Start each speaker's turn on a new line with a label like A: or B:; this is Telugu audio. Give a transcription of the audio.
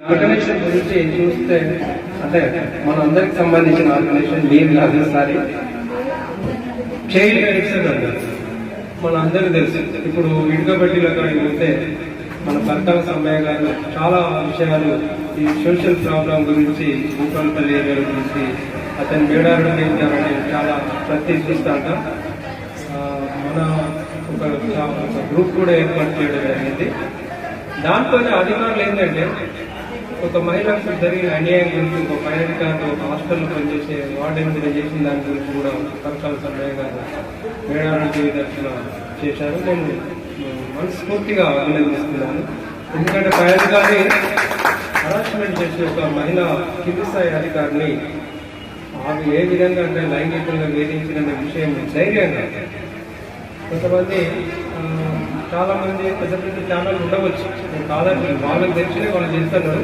A: ఆర్గనైజేషన్ గురించి చూస్తే అంటే మనందరికి సంబంధించిన ఆర్గనైజేషన్ మీరు కాదు సారి చైల్డ్ ఎడిక్షన్ అంటారు మన అందరికీ తెలుసు. ఇప్పుడు విడుకబట్టిలో కానీ పోతే మన భర్తల సమ్మయ్య గారు చాలా విషయాలు ఈ సోషల్ ప్రాబ్లం గురించి భూపాలపల్లి ఏరియా గురించి అతని మేడారు అనేది చాలా ప్రతిష్ఠిస్తాంట ఆ, మన ఒక ఒక గ్రూప్ కూడా ఏర్పాటు చేయడం జరిగింది. దాంతో అధికారులు ఏంటంటే ఒక మహిళకు జరిగిన అన్యాయం గురించి ఒక పై అధికారులు ఒక హాస్టల్లో పనిచేసే వార్డెన్ మీద చేసిన దాని గురించి కూడా కరకాల సమయ గారు మేడారం టీవీ దర్శన చేశారు. నేను మనస్ఫూర్తిగా అభినందిస్తున్నాను. ఎందుకంటే పై అధికారి హరాస్మెంట్ చేసే ఒక మహిళ కింది స్థాయి అధికారిని ఆమె ఏ విధంగా అంటే లైంగికంగా వేధించిన విషయం ధైర్యంగా కొంతమంది ఆ, చాలా మంది పెద్ద పెద్ద ఛానల్ ఉండవచ్చు. కాదని వాళ్ళకి తెలిసిన వాళ్ళు చేస్తున్నారు.